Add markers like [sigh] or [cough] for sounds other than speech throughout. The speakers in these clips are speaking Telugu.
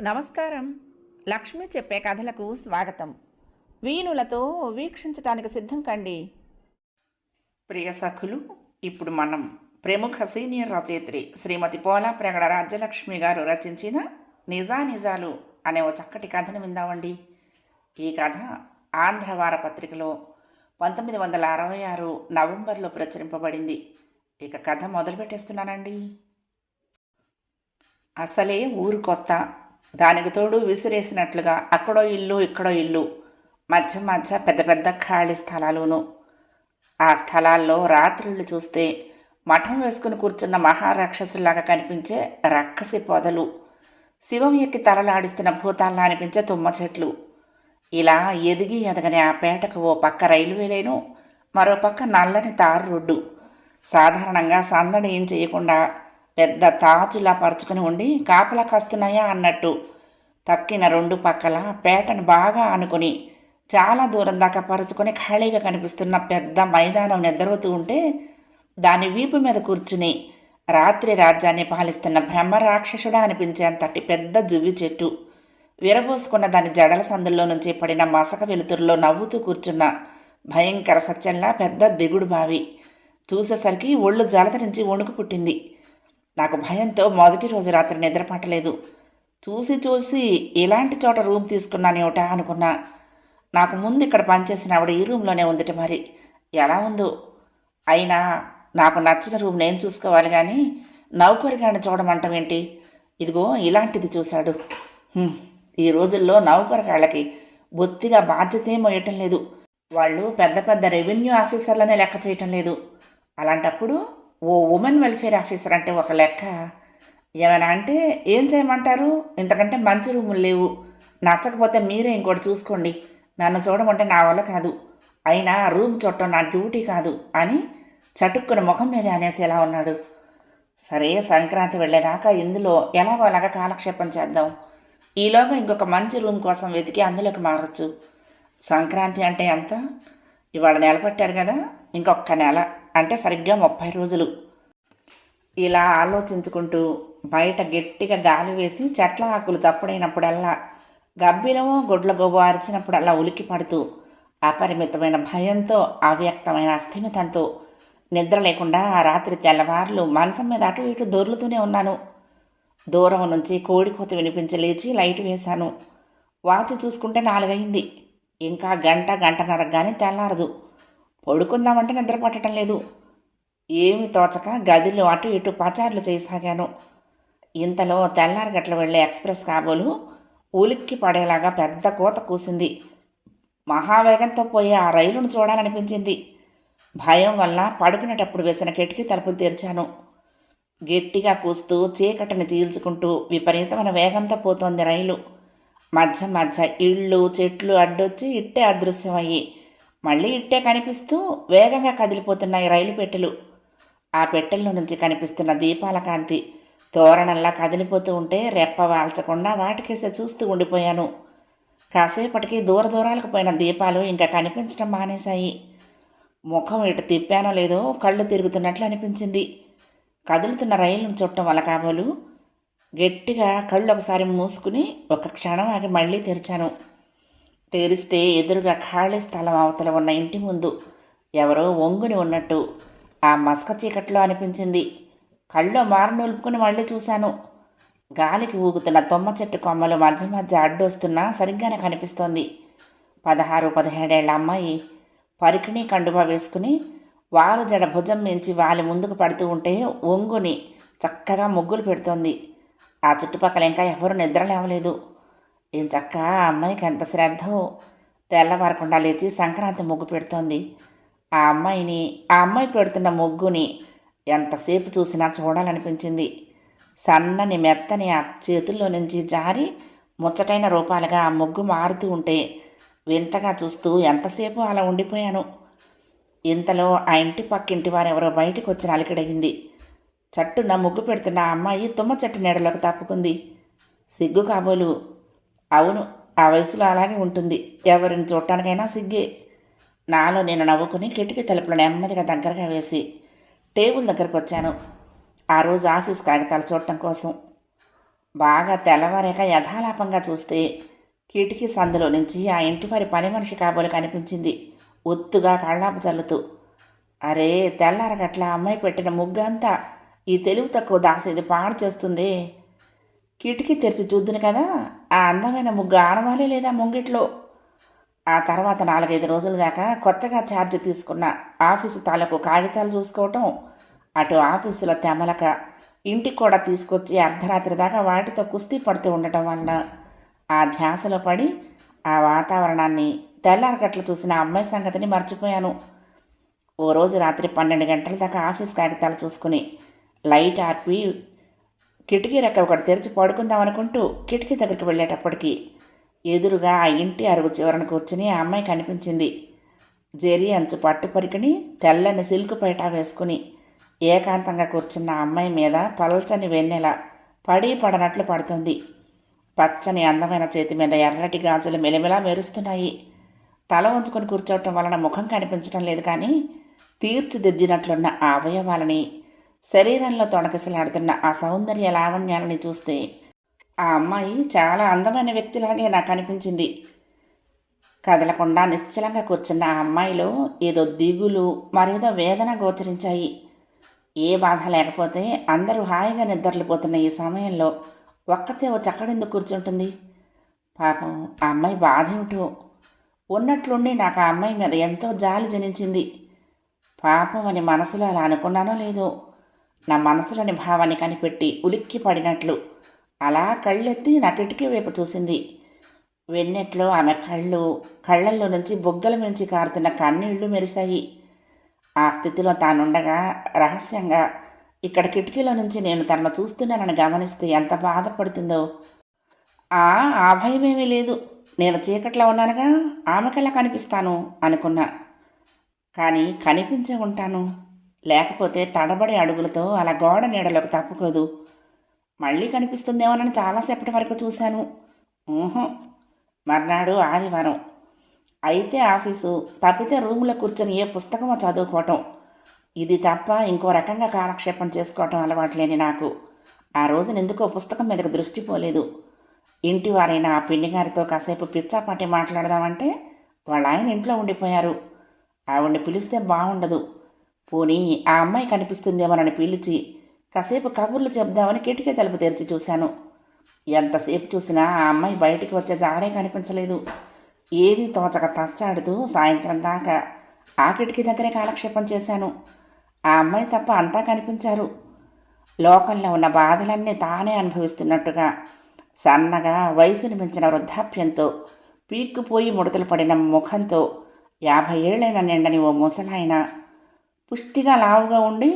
నమస్కారం. లక్ష్మి చెప్పే కథలకు స్వాగతం. వీణులతో వీక్షించటానికి సిద్ధం కండి. ప్రియ సఖులు ఇప్పుడు మనం ప్రముఖ సీనియర్ రచయిత్రి శ్రీమతి పోలా ప్రగడ రాజ్యలక్ష్మి గారు రచించిన నిజానిజాలు అనే ఓ చక్కటి కథను విందామండి. ఈ కథ ఆంధ్ర వారపత్రికలో పంతొమ్మిది వందల అరవై ఆరు నవంబర్లో ప్రచురింపబడింది. ఇక కథ మొదలు పెట్టేస్తున్నానండి అసలే ఊరు కొత్త. దానికి తోడు విసిరేసినట్లుగా అక్కడో ఇల్లు ఇక్కడో ఇల్లు మధ్య మధ్య పెద్ద పెద్ద ఖాళీ స్థలాలును. ఆ స్థలాల్లో రాత్రిళ్ళు చూస్తే మఠం వేసుకుని కూర్చున్న మహారాక్షసులాగా కనిపించే రక్కసి పొదలు. శివం ఎక్కి తలలాడిస్తున్న భూతాల్లా అనిపించే తుమ్మ చెట్లు. ఇలా ఎదిగి ఎదగని ఆ పేటకు ఓ పక్క రైల్వే లైను మరో పక్క నల్లని తారు రోడ్డు. సాధారణంగా సందడి ఏం చేయకుండా పెద్ద తాచులా పరుచుకుని ఉండి కాపలా కాస్తున్నాయా? అన్నట్టు తక్కిన రెండు పక్కల పేటను బాగా అనుకుని చాలా దూరం దాకా పరుచుకొని ఖాళీగా కనిపిస్తున్న పెద్ద మైదానం నిద్రవుతూ ఉంటే దాని వీపు మీద కూర్చుని రాత్రి రాజ్యాన్ని పాలిస్తున్న బ్రహ్మ రాక్షసుడా అనిపించేంతటి పెద్ద జువ్వి చెట్టు. విరబోసుకున్న దాని జడల సందుల్లో నుంచి పడిన మసక వెలుతురులో నవ్వుతూ కూర్చున్న భయంకర సత్యంలా పెద్ద దిగుడు బావి. చూసేసరికి ఒళ్ళు జలధరించి వణుకు పుట్టింది. నాకు భయంతో మొదటి రోజు రాత్రి నిద్రపట్టలేదు. చూసి చూసి ఇలాంటి చోట రూమ్ తీసుకున్నానేమిటా అనుకున్నా. నాకు ముందు ఇక్కడ పనిచేసిన ఆవిడ ఈ రూమ్లోనే ఉందిట మరి. ఎలా ఉందో? అయినా నాకు నచ్చిన రూమ్ నేను చూసుకోవాలి కానీ నౌకరిగాని చూడమంటావేంటి ఇదిగో ఇలాంటిది చూశాడు. ఈ రోజుల్లో నౌకరిగాళ్ళకి బొత్తిగా బాధ్యతే మోయటం లేదు. వాళ్ళు పెద్ద పెద్ద రెవెన్యూ ఆఫీసర్లనే లెక్క చేయటం లేదు. అలాంటప్పుడు ఓ ఉమెన్ వెల్ఫేర్ ఆఫీసర్ అంటే ఒక లెక్క. ఏమైనా అంటే ఏం చేయమంటారు? ఇంతకంటే మంచి రూములు లేవు. నచ్చకపోతే మీరే ఇంకోటి చూసుకోండి. నన్ను చూడమంటే నా వల్ల కాదు. అయినా రూమ్ చూడటం నా డ్యూటీ కాదు అని చటుక్కున ముఖం మీద అనేసేలా ఉన్నాడు. సరే సంక్రాంతి వెళ్ళేదాకా ఇందులో ఎలాగో అలాగా కాలక్షేపం చేద్దాం. ఈలోగా ఇంకొక మంచి రూమ్ కోసం వెతికి అందులోకి మారచ్చు. సంక్రాంతి అంటే ఎంత? ఇవాళ నెల పట్టారు కదా ఇంకొక నెల. అంటే సరిగ్గా ముప్పై రోజులు. ఇలా ఆలోచించుకుంటూ బయట గట్టిగా గాలి వేసి చెట్ల ఆకులు చప్పుడైనప్పుడల్లా గబ్బిలమో గొడ్ల గోబో అరిచినప్పుడల్లా ఉలికి పడుతూ అపరిమితమైన భయంతో అవ్యక్తమైన అస్థిమితంతో నిద్ర లేకుండా ఆ రాత్రి తెల్లవారులు మంచం మీద అటు ఇటు దొర్లుతూనే ఉన్నాను. దూరం నుంచి కోడికోత వినిపించి లేచి లైట్ వేశాను. వాచి చూసుకుంటే నాలుగైంది ఇంకా గంట గంటన్నర కానీ తెల్లారదు. పడుకుందామంటే నిద్ర పట్టడం లేదు. ఏమి తోచక గదిలో అటు ఇటు పచారులు చేయసాగాను. ఇంతలో తెల్లారగట్ల వెళ్ళే ఎక్స్ప్రెస్ కాబోలు ఉలిక్కి పడేలాగా పెద్ద కోత కూసింది. మహావేగంతో పోయే ఆ రైలును చూడాలనిపించింది. భయం వల్ల పడుకునేటప్పుడు వేసిన కిటికీ తలుపులు తెరిచాను. గట్టిగా కూస్తూ చీకటిని చీల్చుకుంటూ విపరీతమైన వేగంతో పోతోంది రైలు. మధ్య మధ్య ఇళ్ళు చెట్లు అడ్డొచ్చి ఇట్టే అదృశ్యమయ్యి మళ్ళీ ఇట్టే కనిపిస్తూ వేగంగా కదిలిపోతున్నాయి రైలు పెట్టెలు. ఆ పెట్టెల్లో నుంచి కనిపిస్తున్న దీపాల కాంతి తోరణంలా కదిలిపోతూ ఉంటే రెప్ప వాల్చకుండా వాటికేసే చూస్తూ ఉండిపోయాను. కాసేపటికి దూర దూరాలకు పోయిన దీపాలు ఇంకా కనిపించడం మానేశాయి. ముఖం ఇటు తిప్పానో లేదో కళ్ళు తిరుగుతున్నట్లు అనిపించింది. కదులుతున్న రైలును చుట్టం వల్ల కాబోలు గట్టిగా కళ్ళు ఒకసారి మూసుకుని ఒక క్షణం ఆగి మళ్ళీ తెరిచాను. తెరిస్తే ఎదురుగా ఖాళీ స్థలం అవతల ఉన్న ఇంటి ముందు ఎవరో వంగుని ఉన్నట్టు ఆ మసక చీకట్లో అనిపించింది. కళ్ళు మారు మళ్ళీ చూశాను. గాలికి ఊగుతున్న తొమ్మ చెట్టు కొమ్మలు మధ్య మధ్య అడ్డొస్తున్నా సరిగ్గానే కనిపిస్తోంది. పదహారు పదిహేడేళ్ళ అమ్మాయి పరికిణీ కండుబా వేసుకుని వారు జడ భుజం మించి వాలి ముందుకు పడుతూ ఉంటే ఒంగుని చక్కగా ముగ్గులు పెడుతోంది. ఆ చుట్టుపక్కల ఇంకా ఎవరు నిద్ర లేవలేదు. ఏం చక్క ఆ అమ్మాయికి ఎంత శ్రద్ధో? తెల్లవారకుండా లేచి సంక్రాంతి ముగ్గు పెడుతోంది. ఆ అమ్మాయిని ఆ అమ్మాయి పెడుతున్న ముగ్గుని ఎంతసేపు చూసినా చూడాలనిపించింది. సన్నని మెత్తని ఆ చేతుల్లో నుంచి జారి ముచ్చటైన రూపాలుగా ఆ ముగ్గు మారుతూ ఉంటే వింతగా చూస్తూ ఎంతసేపు అలా ఉండిపోయాను. ఇంతలో ఆ ఇంటి పక్కింటి వారెవరో బయటికి వచ్చిన అలికిడగింది. చట్టున ముగ్గు పెడుతున్న అమ్మాయి తుమ్మ చెట్టు నీడలోకి తప్పుకుంది. సిగ్గు కాబోలు. అవును ఆ వయసులో అలాగే ఉంటుంది. ఎవరిని చూడటానికైనా సిగ్గే. నాలో నేను నవ్వుకుని కిటికీ తలుపులు నెమ్మదిగా దగ్గరగా వేసి టేబుల్ దగ్గరకు వచ్చాను. ఆ రోజు ఆఫీస్ కాగితాలు చూడటం కోసం. బాగా తెల్లవారాక యథాలాపంగా చూస్తే కిటికీ సందులో నుంచి ఆ ఇంటి వారి పని మనిషి కాబోలు కనిపించింది. ఒత్తుగా కళ్ళాపు చల్లుతూ అరే తెల్లారగట్ల అమ్మాయి పెట్టిన ముగ్గంతా ఈ తెలుగు తక్కువ దాసేది పాడు చేస్తుంది. కిటికీ తెరిచి చూద్దును కదా ఆ అందమైన ముగ్గు ఆనవాలే లేదా ముంగిట్లో? ఆ తర్వాత నాలుగైదు రోజుల దాకా కొత్తగా ఛార్జ్ తీసుకున్న ఆఫీసు తాలూకు కాగితాలు చూసుకోవటం అటు ఆఫీసులో తెమలక ఇంటికి కూడా తీసుకొచ్చి అర్ధరాత్రి దాకా వాటితో కుస్తీ పడుతూ ఉండటం వలన ఆ ధ్యాసలో పడి ఆ వాతావరణాన్ని తెల్లారగట్లు చూసిన అమ్మాయి సంగతిని మర్చిపోయాను. ఓ రోజు రాత్రి పన్నెండు గంటల దాకా ఆఫీస్ కాగితాలు చూసుకుని లైట్ ఆర్పి కిటికీ రెక్క ఒకటి తెరిచి పడుకుందాం అనుకుంటూ కిటికీ దగ్గరికి వెళ్ళేటప్పటికి ఎదురుగా ఆ ఇంటి అరుగు చివరన కూర్చుని ఆ అమ్మాయి కనిపించింది. జెరీ అంచు పట్టు పరికిని తెల్లని సిల్క్ పైట వేసుకుని ఏకాంతంగా కూర్చున్న అమ్మాయి మీద పలచని వెన్నెల పడి పడనట్లు పడుతుంది. పచ్చని అందమైన చేతి మీద ఎర్రటి గాజులు మెలిమెలా మెరుస్తున్నాయి. తల ఉంచుకొని కూర్చోవటం వలన ముఖం కనిపించడం లేదు కానీ తీర్చిదిద్దినట్లున్న ఆ అవయవాలని శరీరంలో తొణకిసలాడుతున్న ఆ సౌందర్య లావణ్యాలని చూస్తే ఆ అమ్మాయి చాలా అందమైన వ్యక్తిలాగే నాకు అనిపించింది. కదలకుండా నిశ్చలంగా కూర్చున్న ఆ అమ్మాయిలో ఏదో దిగులు మరేదో వేదన గోచరించాయి. ఏ బాధ లేకపోతే అందరూ హాయిగా నిద్రలిపోతున్న ఈ సమయంలో ఒక్కతే ఓ చక్కడెందుకు కూర్చుంటుంది? పాపం ఆ అమ్మాయి బాధ ఏమిటో? ఉన్నట్లుండి నాకు ఆ అమ్మాయి మీద ఎంతో జాలి జనించింది. పాపం అని మనసులో అలా అనుకున్నానో లేదో? నా మనసులోని భావాన్ని కనిపెట్టి ఉలిక్కి పడినట్లు అలా కళ్ళెత్తి నా కిటికీ వైపు చూసింది. వెన్నెట్లో ఆమె కళ్ళు కళ్ళల్లో నుంచి బొగ్గల నుంచి కారుతున్న కన్నీళ్ళు మెరిశాయి. ఆ స్థితిలో తానుండగా రహస్యంగా ఇక్కడ కిటికీలో నుంచి నేను తనను చూస్తున్నానని గమనిస్తే ఎంత బాధపడుతుందో. ఆ ఆ భయమేమీ లేదు. నేను చీకట్లో ఉన్నానుగా ఆమెకెలా కనిపిస్తాను అనుకున్నా. కానీ కనిపించే ఉంటాను. లేకపోతే తడబడే అడుగులతో అలా గోడ నీడలోకి తప్పుకోదు. మళ్ళీ కనిపిస్తుందేమోనని చాలాసేపటి వరకు చూశాను. ఊహం. మర్నాడు ఆదివారం. అయితే ఆఫీసు తప్పితే రూములో కూర్చొని ఏ పుస్తకమో చదువుకోవటం. ఇది తప్ప ఇంకో రకంగా కాలక్షేపం చేసుకోవటం అలవాట్లేని నాకు. ఆ రోజున ఎందుకో పుస్తకం మీదకు దృష్టి పోలేదు. ఇంటి వారైన ఆ పిన్ని గారితో కాసేపు పిచ్చాపాటి మాట్లాడదామంటే వాళ్ళ ఆయన ఇంట్లో ఉండిపోయారు. ఆవిడ్ని పిలిస్తే బాగుండదు పోనీ ఆ అమ్మాయి కనిపిస్తుందేమోనని పిలిచి కాసేపు కబుర్లు చెప్దామని కిటికీ తలుపు తెరిచి చూశాను. ఎంతసేపు చూసినా ఆ అమ్మాయి బయటికి వచ్చే జాడే కనిపించలేదు. ఏమీ తోచక తచ్చాడుతూ సాయంత్రం దాకా ఆ కిటికీ దగ్గరే కాలక్షేపం చేశాను. ఆ అమ్మాయి తప్ప అంతా కనిపించారు. లోకంలో ఉన్న బాధలన్నీ తానే అనుభవిస్తున్నట్టుగా సన్నగా వయసును మించిన వృద్ధాప్యంతో పీక్కుపోయి ముడతలు పడిన ముఖంతో యాభై ఏళ్ళైన నిండని ఓ ముసలాయన పుష్టిగా లావుగా ఉండి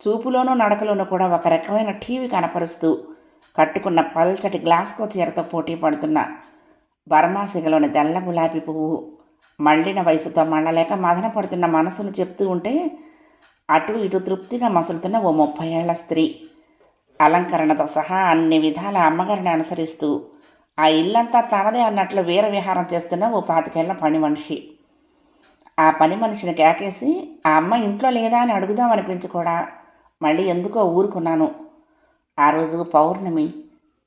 చూపులోనూ నడకలోనూ కూడా ఒక రకమైన టీవీ కనపరుస్తూ కట్టుకున్న పల్చటి గ్లాస్కో చీరతో పోటీ పడుతున్న బర్మాసిగలోని తెల్ల గులాబీ పువ్వు మళ్ళిన వయసుతో మళ్ళలేక మదన పడుతున్న మనసును చెప్తూ ఉంటే అటు ఇటు తృప్తిగా మసులుతున్న ఓ ముప్పై ఏళ్ళ స్త్రీ. అలంకరణతో సహా అన్ని విధాల అమ్మగారిని అనుసరిస్తూ ఆ ఇల్లంతా తనదే అన్నట్లు వీర విహారం చేస్తున్న ఓ పాతికేళ్ళ పని మనిషి. ఆ పని మనిషిని కేకేసి ఆ అమ్మ ఇంట్లో లేదా అని అడుగుదాం అనిపించి కూడా మళ్ళీ ఎందుకో ఊరుకున్నాను. ఆ రోజు పౌర్ణమి.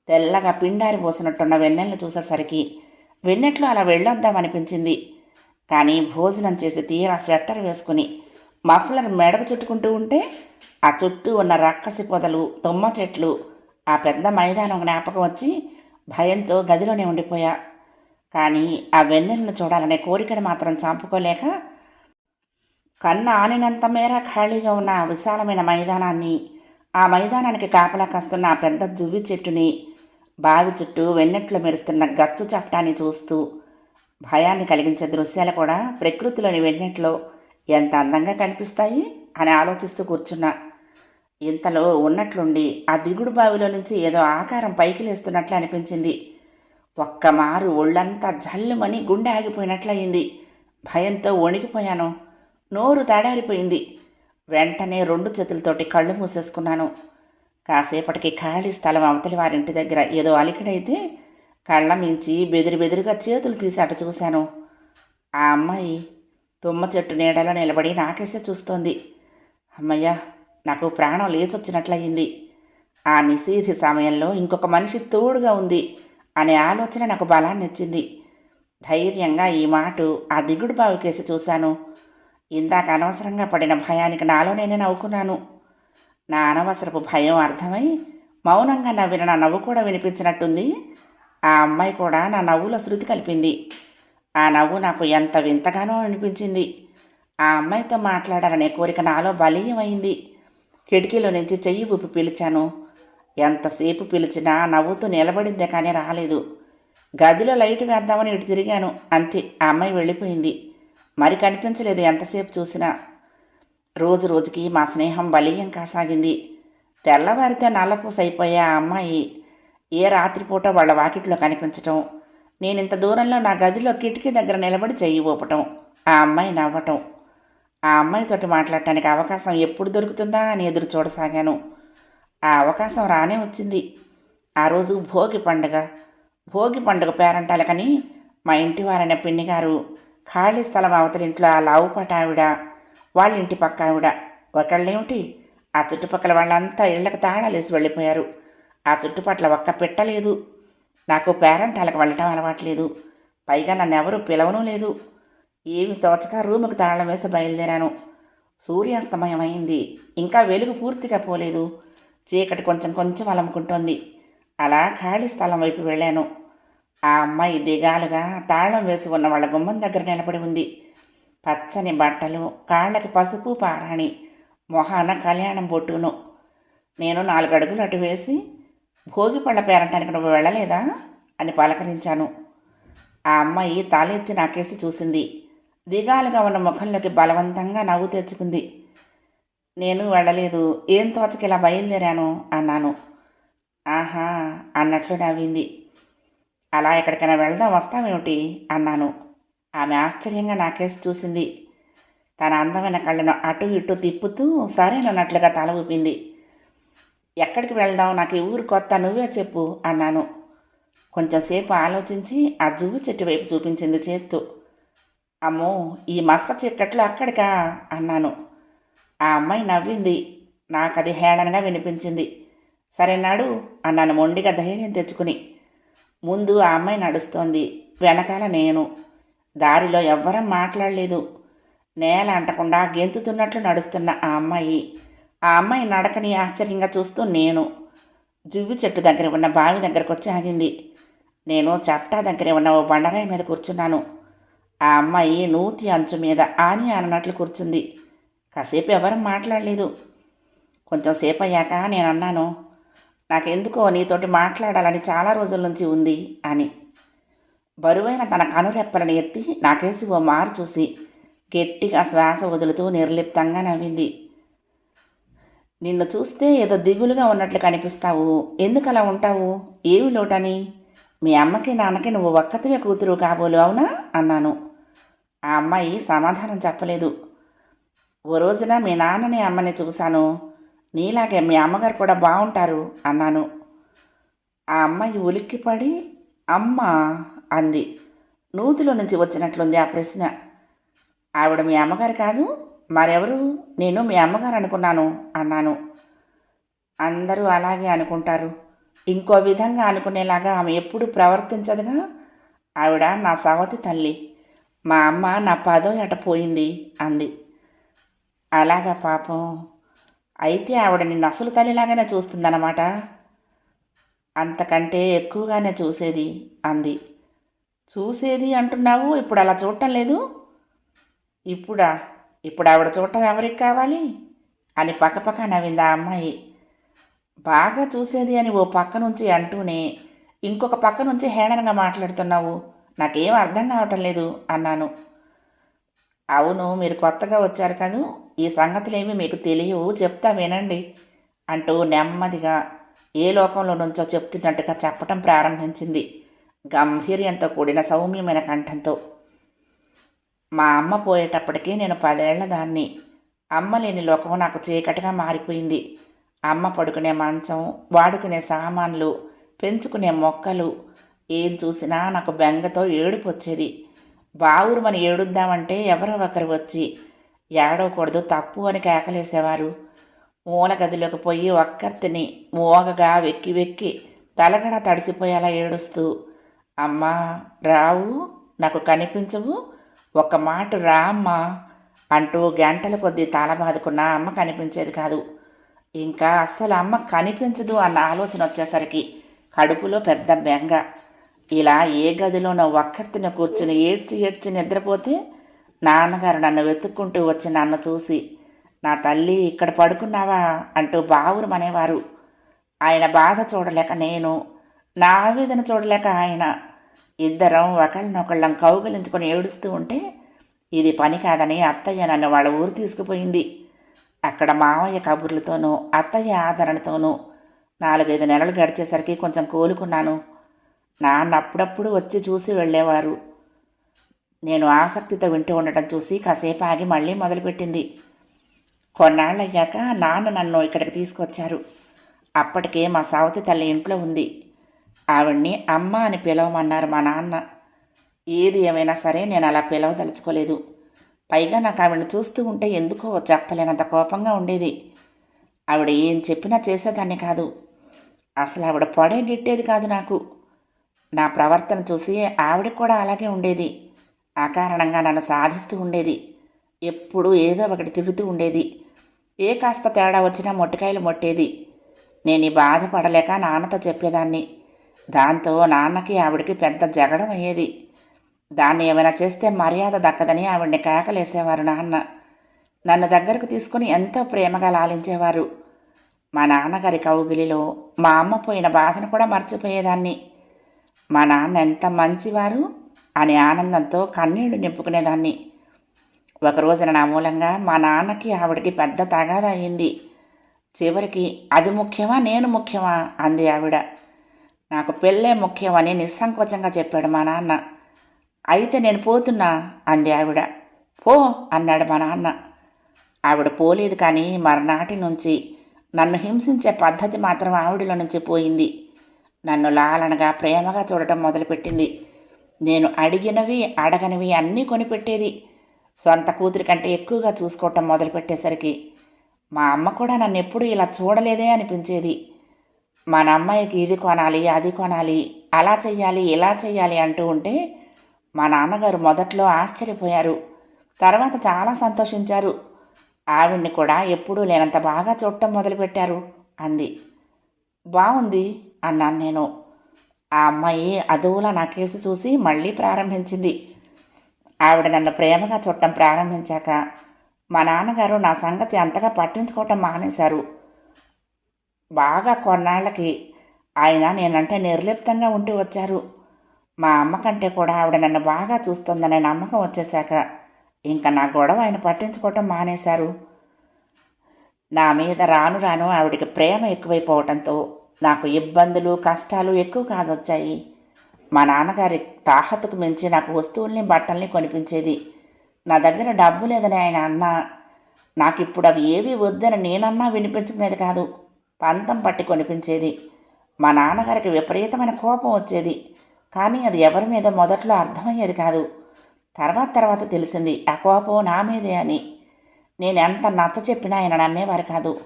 తెల్లగా పిండారి పోసినట్టున్న వెన్నెలను చూసేసరికి వెన్నెట్లో అలా వెళ్ళొద్దామనిపించింది. కానీ భోజనం చేసి తీరా స్వెట్టర్ వేసుకుని మఫ్లర్ మెడకు చుట్టుకుంటూ ఉంటే ఆ చుట్టూ ఉన్న రక్కసి పొదలు తుమ్మ చెట్లు ఆ పెద్ద మైదానం జ్ఞాపకం వచ్చి భయంతో గదిలోనే ఉండిపోయా. కానీ ఆ వెన్నెలను చూడాలనే కోరికను మాత్రం చంపుకోలేక కన్ను ఆనినంత మేర ఖాళీగా ఉన్న విశాలమైన మైదానాన్ని ఆ మైదానానికి కాపలా కాస్తున్న ఆ పెద్ద జువ్వి చెట్టుని బావి చుట్టూ వెన్నెట్లు మెరుస్తున్న గచ్చు చప్పటాన్ని చూస్తూ భయాన్ని కలిగించే దృశ్యాలు కూడా ప్రకృతిలోని వెన్నెట్లో ఎంత అందంగా కనిపిస్తాయి అని ఆలోచిస్తూ కూర్చున్నా. ఇంతలో ఉన్నట్లుండి ఆ దిగుడు బావిలో నుంచి ఏదో ఆకారం పైకి లేస్తున్నట్లు అనిపించింది. ఒక్కమారు ఒళ్ళంతా జల్లుమని గుండె ఆగిపోయినట్లయింది. భయంతో వణికిపోయాను. నోరు తడారిపోయింది. వెంటనే రెండు చేతులతోటి కళ్ళు మూసేసుకున్నాను. కాసేపటికి ఖాళీ స్థలం అవతలి వారింటి దగ్గర ఏదో అలికిడైతే కళ్ళ మించి బెదిరి బెదిరిగా చేతులు తీసి అటు చూశాను. ఆ అమ్మాయి తుమ్మ చెట్టు నీడలో నిలబడి నాకేసే చూస్తోంది. అమ్మయ్య నాకు ప్రాణం లేచొచ్చినట్లయింది. ఆ నిశీధి సమయంలో ఇంకొక మనిషి తోడుగా ఉంది అనే ఆలోచన నాకు బలాన్నిచ్చింది. ధైర్యంగా ఈ మాట ఆ దిగుడు బావికేసి చూశాను. ఇందాక అనవసరంగా పడిన భయానికి నాలో నేనే నవ్వుకున్నాను. నా అనవసరపు భయం అర్థమై మౌనంగా నవ్విన నా నవ్వు కూడా వినిపించినట్టుంది. ఆ అమ్మాయి కూడా నా నవ్వులో శృతి కలిపింది. ఆ నవ్వు నాకు ఎంత వింతగానో అనిపించింది. ఆ అమ్మాయితో మాట్లాడాలనే కోరిక నాలో బలీయమైంది. కిటికీలో నుంచి చెయ్యి ఊపి పిలిచాను. ఎంతసేపు పిలిచినా నవ్వుతూ నిలబడిందే కానీ రాలేదు. గదిలో లైట్ వేద్దామని ఇటు తిరిగాను. అంతే ఆ అమ్మాయి వెళ్ళిపోయింది. మరి కనిపించలేదు ఎంతసేపు చూసినా. రోజు రోజుకి మా స్నేహం బలీయం కాసాగింది. తెల్లవారితో నల్లపూస అయిపోయే ఆ అమ్మాయి ఏ రాత్రిపూట వాళ్ళ వాకిట్లో కనిపించటం నేను ఇంత దూరంలో నా గదిలో కిటికీ దగ్గర నిలబడి చెయ్యి ఊపటం ఆ అమ్మాయి నవ్వటం. ఆ అమ్మాయితోటి మాట్లాడటానికి అవకాశం ఎప్పుడు దొరుకుతుందా అని ఎదురు చూడసాగాను. ఆ అవకాశం రానే వచ్చింది. ఆ రోజు భోగి పండుగ. భోగి పండుగ పేరంటాలకని మా ఇంటి వారైన పిన్ని గారు ఖాళీ స్థలం అవతలింట్లో ఆ లావుపాట ఆవిడ వాళ్ళ ఇంటి పక్క ఆవిడ ఒకళ్ళేమిటి ఆ చుట్టుపక్కల వాళ్ళంతా ఇళ్ళకు తాళాలేసి వెళ్ళిపోయారు. ఆ చుట్టుపట్ల ఒక్క పెట్టలేదు నాకు పేరంటాలకు వెళ్ళటం అలవాట్లేదు. పైగా నన్ను ఎవరూ పిలవనూ లేదు. ఏమి తోచక రూముకు తాళం వేసి బయలుదేరాను. సూర్యాస్తమయం అయింది ఇంకా వెలుగు పూర్తిగా పోలేదు. చీకటి కొంచెం కొంచెం అలముకుంటోంది. అలా ఖాళీ స్థలం వైపు వెళ్ళాను. ఆ అమ్మాయి దిగాలుగా తాళం వేసి ఉన్న వాళ్ళ గుమ్మం దగ్గర నిలబడి ఉంది. పచ్చని బట్టలు కాళ్ళకి పసుపు పారాణి మొహాన కళ్యాణం బొట్టును. నేను నాలుగు అడుగులు అటు వేసి భోగిపళ్ళ పేరటానికి పేరంటానికి నువ్వు వెళ్ళలేదా? అని పలకరించాను. ఆ అమ్మాయి తాలెత్తి నాకేసి చూసింది. దిగాలుగా ఉన్న ముఖంలోకి బలవంతంగా నవ్వు తెచ్చుకుంది. నేను వెళ్ళలేదు. ఏం తోచకి ఇలా బయలుదేరాను? అన్నాను. ఆహా అన్నట్లు నవ్వింది. అలా ఎక్కడికైనా వెళ్దాం వస్తామేమిటి అన్నాను. ఆమె ఆశ్చర్యంగా నాకేసి చూసింది. తన అందమైన కళ్ళను అటు ఇటు తిప్పుతూ సరేనన్నట్లుగా తల ఊపింది. ఎక్కడికి వెళ్దాం? నాకు ఈ ఊరు కొత్త నువ్వే చెప్పు అన్నాను. కొంచెంసేపు ఆలోచించి ఆ జువ్వు చెట్టు వైపు చూపించింది చేత్తో. అమ్మో ఈ మసక చిక్కట్లు అక్కడికా? అన్నాను. ఆ అమ్మాయి నవ్వింది. నాకు అది హేళనగా వినిపించింది. సరే నాడు అన్నాను మొండిగా ధైర్యం తెచ్చుకుని. ముందు ఆ అమ్మాయి నడుస్తోంది. వెనకాల నేను. దారిలో ఎవ్వరం మాట్లాడలేదు. నేల అంటకుండా గెంతుతున్నట్లు నడుస్తున్న ఆ అమ్మాయి. ఆ అమ్మాయి నడకని ఆశ్చర్యంగా చూస్తూ నేను. జువ్వి చెట్టు దగ్గర ఉన్న బావి దగ్గరకు వచ్చి ఆగింది. నేను చట్టా దగ్గర ఉన్న ఓ బండరాయి మీద కూర్చున్నాను. ఆ అమ్మాయి నూతి అంచు మీద ఆని అన్నట్లు కూర్చుంది. కాసేపు ఎవరం మాట్లాడలేదు. కొంచెం సేపు అయ్యాక నేను అన్నాను నాకెందుకో నీతోటి మాట్లాడాలని చాలా రోజుల నుంచి ఉంది అని. బరువైన తన కనురెప్పలను ఎత్తి నాకేసి ఓ మారు చూసి గట్టిగా శ్వాస వదులుతూ నిర్లిప్తంగా నవ్వింది. నిన్ను చూస్తే ఏదో దిగులుగా ఉన్నట్లు కనిపిస్తావు. ఎందుకలా ఉంటావు? ఏమి లోటని? మీ అమ్మకి నాన్నకి నువ్వు ఒక్కతివే కూతురు కాబోలు అవునా? అన్నాను. ఆ అమ్మాయి సమాధానం చెప్పలేదు. ఓ రోజున మీ నాన్నని అమ్మని చూశాను. నీలాగే మీ అమ్మగారు కూడా బాగుంటారు అన్నాను. ఆ అమ్మాయి ఉలిక్కి పడి అమ్మ అంది. నూతిలో నుంచి వచ్చినట్లుంది ఆ ప్రశ్న. ఆవిడ మీ అమ్మగారు కాదు మరెవరు? నేను మీ అమ్మగారు అనుకున్నాను అన్నాను. అందరూ అలాగే అనుకుంటారు. ఇంకో విధంగా అనుకునేలాగా ఆమె ఎప్పుడు ప్రవర్తించదుగా? ఆవిడ నా సవతి తల్లి. మా అమ్మ నా పదో ఎట పోయింది అంది. అలాగా పాపం. అయితే ఆవిడ నిన్ను అసలు తల్లిలాగానే చూస్తుందన్నమాట. అంతకంటే ఎక్కువగానే చూసేది అంది. చూసేది అంటున్నావు? ఇప్పుడు అలా చూడటం లేదు? ఇప్పుడా? ఇప్పుడు ఆవిడ చూడటం ఎవరికి కావాలి? అని పక్కపక్క నవ్వింది ఆ అమ్మాయి. బాగా చూసేది అని ఓ పక్క నుంచి అంటూనే ఇంకొక పక్క నుంచి హేళనగా మాట్లాడుతున్నావు. నాకేం అర్థం కావటం లేదు అన్నాను. అవును మీరు కొత్తగా వచ్చారు కదూ? ఈ సంగతులేమి మీకు తెలియవు చెప్తా వినండి అంటూ నెమ్మదిగా ఏ లోకంలో నుంచో చెప్తున్నట్టుగా చెప్పటం ప్రారంభించింది. గంభీర్యంతో కూడిన సౌమ్యమైన కంఠంతో. మా అమ్మ పోయేటప్పటికీ నేను పదేళ్ళ దాన్ని. అమ్మ లేని లోకం నాకు చీకటిగా మారిపోయింది. అమ్మ పడుకునే మంచం వాడుకునే సామాన్లు పెంచుకునే మొక్కలు ఏం చూసినా నాకు బెంగతో ఏడుపు వచ్చేది. బావురుమని ఏడుద్దామంటే ఎవరో ఒకరు వచ్చి ఏడవకూడదు తప్పు అని కేకలేసేవారు. మూల గదిలోకి పోయి ఒక్కర్తిని మోగగా వెక్కి వెక్కి తలగడ తడిసిపోయేలా ఏడుస్తూ అమ్మా రావు నాకు కనిపించవు. ఒక మాట రా అమ్మా అంటూ గంటల కొద్దీ తల బాదుకున్న అమ్మ కనిపించేది కాదు. ఇంకా అస్సలు అమ్మ కనిపించదు అన్న ఆలోచన వచ్చేసరికి కడుపులో పెద్ద బెంగ. ఇలా ఏ గదిలోనో ఒక్కరితిన కూర్చుని ఏడ్చి ఏడ్చి నిద్రపోతే నాన్నగారు నన్ను వెతుక్కుంటూ వచ్చి నన్ను చూసి నా తల్లి ఇక్కడ పడుకున్నావా? అంటూ బావురమనేవారు ఆయన బాధ చూడలేక నేను నా ఆవేదన చూడలేక ఆయన ఇద్దరం ఒకళ్ళనొకళ్ళం కౌగిలించుకొని ఏడుస్తూ ఉంటే ఇది పని కాదని అత్తయ్య నన్ను వాళ్ళ ఊరు తీసుకుపోయింది. అక్కడ మావయ్య కబుర్లతోనూ అత్తయ్య ఆదరణతోనూ నాలుగైదు నెలలు గడిచేసరికి కొంచెం కోలుకున్నాను. నాన్న అప్పుడప్పుడు వచ్చి చూసి వెళ్ళేవారు. నేను ఆసక్తితో వింటూ ఉండటం చూసి కాసేపు ఆగి మళ్ళీ మొదలుపెట్టింది. కొన్నాళ్ళయ్యాక నాన్న నన్ను ఇక్కడికి తీసుకొచ్చారు. అప్పటికే మా సావతి తల్లి ఇంట్లో ఉంది. ఆవిడ్ని అమ్మ అని పిలవమన్నారు మా నాన్న. ఏది ఏమైనా సరే నేను అలా పిలవదలుచుకోలేదు. పైగా నాకు ఆవిడని చూస్తూ ఉంటే ఎందుకో చెప్పలేనంత కోపంగా ఉండేది. ఆవిడ ఏం చెప్పినా చేసేదాన్ని కాదు. అసలు ఆవిడ పొడే గిట్టేది కాదు నాకు. నా ప్రవర్తన చూసి ఆవిడకి కూడా అలాగే ఉండేది. ఆ కారణంగా నన్ను సాధిస్తూ ఉండేది. ఎప్పుడూ ఏదో ఒకటి తిడుతూ ఉండేది. ఏ కాస్త తేడా వచ్చినా మొట్టికాయలు మొట్టేది. నేను ఈ బాధపడలేక నాన్నతో చెప్పేదాన్ని. దాంతో నాన్నకి ఆవిడకి పెద్ద జగడం అయ్యేది. దాన్ని ఏమైనా చేస్తే మర్యాద దక్కదని ఆవిడ్ని కేకలేసేవారు నాన్న. నన్ను దగ్గరకు తీసుకుని ఎంతో ప్రేమగా లాలించేవారు. మా నాన్నగారి కౌగిలిలో మా అమ్మ పోయిన బాధను కూడా మర్చిపోయేదాన్ని. మా నాన్న ఎంత మంచివారు? అనే ఆనందంతో కన్నీళ్ళు నింపుకునేదాన్ని. ఒక రోజున నా మూలంగా మా నాన్నకి ఆవిడకి పెద్ద తగాద అయింది. చివరికి అది ముఖ్యమా? నేను ముఖ్యమా? అంది ఆవిడ. నాకు పెళ్ళే ముఖ్యమని నిస్సంకోచంగా చెప్పాడు మా నాన్న. అయితే నేను పోతున్నా? అంది ఆవిడ. పో అన్నాడు మా నాన్న. ఆవిడ పోలేదు కానీ మర్నాటి నుంచి నన్ను హింసించే పద్ధతి మాత్రం ఆవిడలో నుంచి పోయింది. నన్ను లాలనగా ప్రేమగా చూడటం మొదలుపెట్టింది. నేను అడిగినవి అడగనివి అన్నీ కొనిపెట్టేది. సొంత కూతురి కంటే ఎక్కువగా చూసుకోవటం మొదలుపెట్టేసరికి మా అమ్మ కూడా నన్ను ఎప్పుడూ ఇలా చూడలేదే అనిపించేది. మన అమ్మాయికి ఇది కొనాలి అది కొనాలి అలా చెయ్యాలి ఇలా చెయ్యాలి అంటూ ఉంటే మా నాన్నగారు మొదట్లో ఆశ్చర్యపోయారు. తర్వాత చాలా సంతోషించారు. ఆవిడ్ని కూడా ఎప్పుడూ లేనంత బాగా చూడటం మొదలుపెట్టారు అంది. బాగుంది అన్నాను నేను. ఆ అమ్మాయి అదువులా నా కేసు చూసి మళ్ళీ ప్రారంభించింది. ఆవిడ నన్ను ప్రేమగా చుట్టం ప్రారంభించాక మా నాన్నగారు నా సంగతి అంతగా పట్టించుకోవటం మానేశారు. బాగా కొన్నాళ్ళకి ఆయన నేనంటే నిర్లిప్తంగా ఉంటూ వచ్చారు. మా అమ్మ కంటే కూడా ఆవిడ నన్ను బాగా చూస్తుందనే నమ్మకం వచ్చేశాక ఇంకా నా గొడవ ఆయన పట్టించుకోవటం మానేశారు. నా మీద రాను రాను ఆవిడకి ప్రేమ ఎక్కువైపోవటంతో నాకు ఇబ్బందులు కష్టాలు ఎక్కువ కాజొచ్చాయి మా నాన్నగారి తాహతకు మించి నాకు వస్తువుల్ని బట్టల్ని కొనిపించేది. నా దగ్గర డబ్బు లేదని ఆయన అన్నా నాకు ఇప్పుడు అవి ఏవి వద్దని నేనన్నా వినిపించుకునేది కాదు. పంతం పట్టి కొనిపించేది. మా నాన్నగారికి విపరీతమైన కోపం వచ్చేది. కానీ అది ఎవరి మీద మొదట్లో అర్థమయ్యేది కాదు. తర్వాత తర్వాత తెలిసింది ఆ కోపం నా మీదే అని. నేను ఎంత నచ్చ చెప్పినా ఆయన నమ్మేవారు కాదు.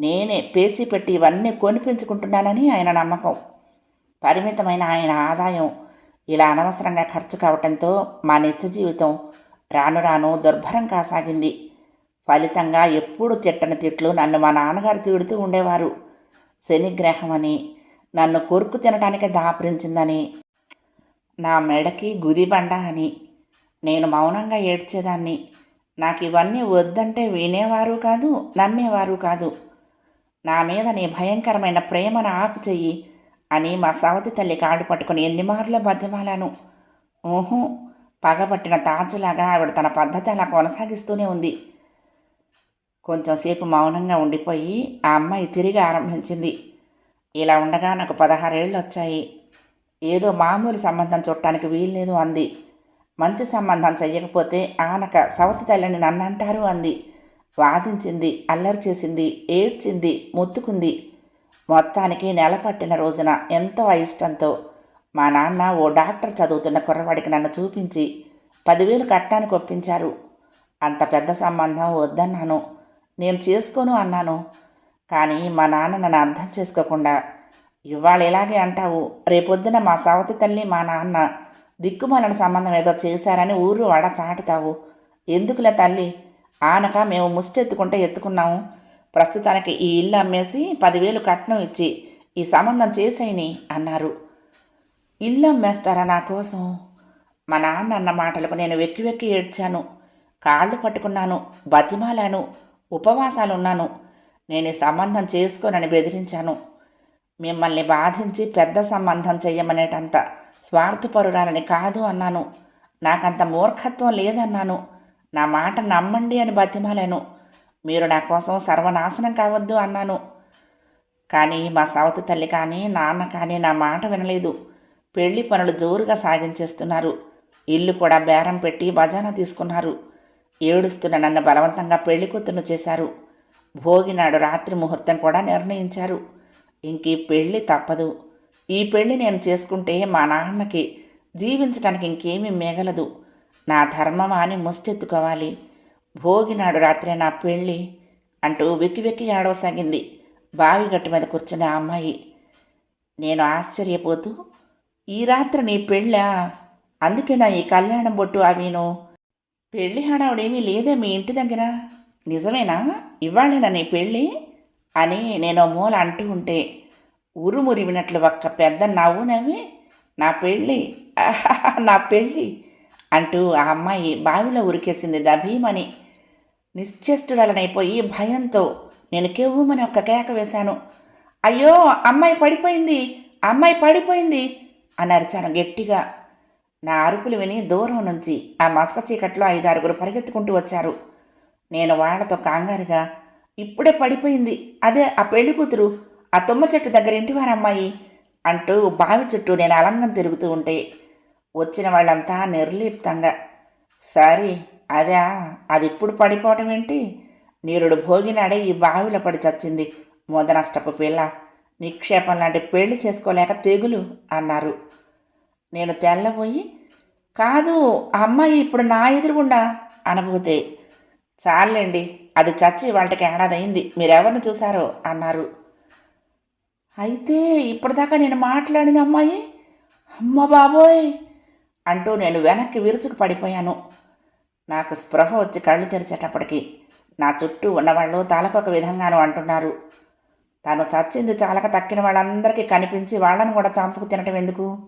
నేనే పేచి పెట్టి ఇవన్నీ కొనిపించుకుంటున్నానని ఆయన నమ్మకం. పరిమితమైన ఆయన ఆదాయం ఇలా అనవసరంగా ఖర్చు కావటంతో మా నిత్య జీవితం రాను రాను దుర్భరం కాసాగింది. ఫలితంగా ఎప్పుడు తిట్టని తిట్లు నన్ను మా నాన్నగారు తిడుతూ ఉండేవారు. శనిగ్రహం అని నన్ను కొరుకు తినడానికి దాపురించిందని నా మెడకి గుదిబండ అని నేను మౌనంగా ఏడ్చేదాన్ని. నాకు ఇవన్నీ వద్దంటే వినేవారు కాదు నమ్మేవారు కాదు. నా మీద నీ భయంకరమైన ప్రేమను ఆపు చెయ్యి అని మా సవతి తల్లి కాడు పట్టుకుని ఎన్ని బతిమాలాను ఊహూ పగబట్టిన తాజులాగా ఆవిడ తన పద్ధతి అలా కొనసాగిస్తూనే ఉంది. కొంచెంసేపు మౌనంగా ఉండిపోయి ఆ అమ్మాయి తిరిగి ఆరంభించింది. ఇలా ఉండగా నాకు పదహారేళ్ళు వచ్చాయి ఏదో మామూలు సంబంధం చూడటానికి వీల్లేదు అంది. మంచి సంబంధం చెయ్యకపోతే ఆనక సవతి తల్లిని నన్ను అంటారు అంది. వాదించింది అల్లరి చేసింది ఏడ్చింది మొత్తుకుంది. మొత్తానికి నెల పట్టిన రోజున ఎంతో అయిష్టంతో మా నాన్న ఓ డాక్టర్ చదువుతున్న కుర్రవాడికి నన్ను చూపించి పదివేలు కట్టడానికి ఒప్పించారు. అంత పెద్ద సంబంధం వద్దన్నాను. నేను చేసుకోను అన్నాను. కానీ మా నాన్న నన్ను అర్థం చేసుకోకుండా ఇవాళ ఇలాగే అంటావు. రేపొద్దున మా సవతి తల్లి మా నాన్న దిక్కుమాలని సంబంధం ఏదో చేశారని ఊరు వాడ చాటుతావు. ఎందుకులే తల్లి? ఆనక మేము ముష్టెత్తుకుంటే ఎత్తుకున్నాము. ప్రస్తుతానికి ఈ ఇల్లు అమ్మేసి పదివేలు కట్నం ఇచ్చి ఈ సంబంధం చేసేయని అన్నారు. ఇల్లు అమ్మేస్తారా నా కోసం? మా నాన్న అన్న మాటలకు నేను వెక్కి వెక్కి ఏడ్చాను. కాళ్ళు పట్టుకున్నాను బతిమాలాను ఉపవాసాలున్నాను. నేను సంబంధం చేసుకోనని బెదిరించాను. మిమ్మల్ని బాధించి పెద్ద సంబంధం చెయ్యమనేటంత స్వార్థపరురాలని కాదు అన్నాను. నాకంత మూర్ఖత్వం లేదన్నాను. నా మాట నమ్మండి అని బతిమాలాను. మీరు నా కోసం సర్వనాశనం కావద్దు అన్నాను. కానీ మా సవతి తల్లి కానీ నాన్న కానీ నా మాట వినలేదు. పెళ్ళి పనులు జోరుగా సాగించేస్తున్నారు. ఇల్లు కూడా బేరం పెట్టి బజానా తీసుకున్నారు. ఏడుస్తున్న నన్ను బలవంతంగా పెళ్ళి కూతురు చేశారు. భోగినాడు రాత్రి ముహూర్తం కూడా నిర్ణయించారు. ఇంక ఈ పెళ్ళి తప్పదు. ఈ పెళ్ళి నేను చేసుకుంటే మా నాన్నకి జీవించడానికి ఇంకేమీ మిగలదు. నా ధర్మమా అని ముస్తెత్తుకోవాలి. భోగినాడు రాత్రి నా పెళ్ళి అంటూ వెక్కి వెక్కి ఏడవసాగింది. బావి గట్టు మీద కూర్చున్న అమ్మాయి. నేను ఆశ్చర్యపోతూ ఈ రాత్రి నీ పెళ్ళా? అందుకే నా ఈ కళ్యాణం బొట్టు అవిను. పెళ్ళి హడావుడేమీ లేదే మీ ఇంటి దగ్గర. నిజమేనా? ఇవాళేనా నీ పెళ్ళి? అని నేను మూల అంటూ ఉంటే ఉరుమురివినట్లు ఒక్క పెద్ద నవ్వు నవ్వి నా పెళ్ళి [laughs] నా పెళ్ళి అంటూ ఆ అమ్మాయి బావిలో ఉరికేసింది దభీమని నిశ్చేష్టురాలనైపోయి భయంతో నేను కెవ్వుమని ఒక్క కేక వేశాను. అయ్యో అమ్మాయి పడిపోయింది అమ్మాయి పడిపోయింది అని అరిచాను గట్టిగా. నా అరుపులు విని దూరం నుంచి ఆ మసక చీకట్లో ఐదారుగురు పరిగెత్తుకుంటూ వచ్చారు. నేను వాళ్ళతో కంగారుగా ఇప్పుడే పడిపోయింది అదే ఆ పెళ్ళి కూతురు ఆ తుమ్మ చెట్టు దగ్గర ఇంటివారమ్మాయి అంటూ బావి చుట్టూ నేను అలంగం తిరుగుతూ ఉంటే వచ్చిన వాళ్ళంతా నిర్లిప్తంగా సరే అదా అది ఇప్పుడు పడిపోవటం ఏంటి? నీరుడు భోగినాడే ఈ బావిలో పడి చచ్చింది మొదనష్టపు పిల్ల. నిక్షేపం లాంటి పెళ్ళి చేసుకోలేక తెగులు అన్నారు. నేను తెల్లబోయి కాదు అమ్మాయి ఇప్పుడు నా ఎదురుగుండా? అనబోతే చాలండి అది చచ్చి వాళ్ళకి ఏడాదయింది మీరెవరిని చూశారో? అన్నారు. అయితే ఇప్పటిదాకా నేను మాట్లాడిన అమ్మాయి? అమ్మ బాబోయ్! అంటూ నేను వెనక్కి విరుచుకు పడిపోయాను. నాకు స్పృహ వచ్చి కళ్ళు తెరిచేటప్పటికి నా చుట్టూ ఉన్నవాళ్ళు తలకొక విధంగాను అంటున్నారు. తను చచ్చింది చాలక తక్కిన వాళ్ళందరికీ కనిపించి వాళ్ళను కూడా చంపుకు తినటం ఎందుకు?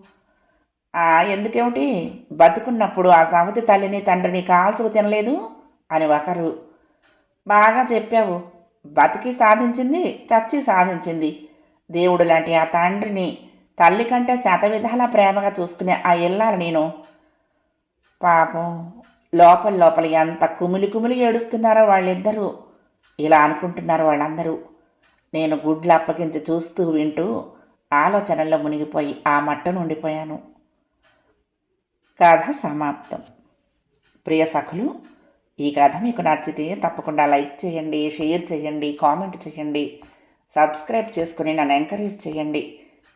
ఆ ఎందుకేమిటి? బతుకున్నప్పుడు ఆ సవతి తల్లిని తండ్రిని కాల్చుకు తినలేదు? అని ఒకరు. బాగా చెప్పావు. బతికి సాధించింది చచ్చి సాధించింది. దేవుడు లాంటి ఆ తండ్రిని తల్లి కంటే శతవిధాల ప్రేమగా చూసుకునే ఆ ఇల్లాలు నేను. పాపం లోపల లోపల ఎంత కుమిలి కుమిలి ఏడుస్తున్నారో వాళ్ళిద్దరూ. ఇలా అనుకుంటున్నారు వాళ్ళందరూ. నేను గుడ్లు అప్పగించి చూస్తూ వింటూ ఆలోచనల్లో మునిగిపోయి ఆ మట్టను ఉండిపోయాను. కథ సమాప్తం. ప్రియ సఖులు ఈ కథ మీకు నచ్చితే తప్పకుండా లైక్ చేయండి షేర్ చేయండి కామెంట్ చేయండి సబ్స్క్రైబ్ చేసుకుని నన్ను ఎంకరేజ్ చేయండి.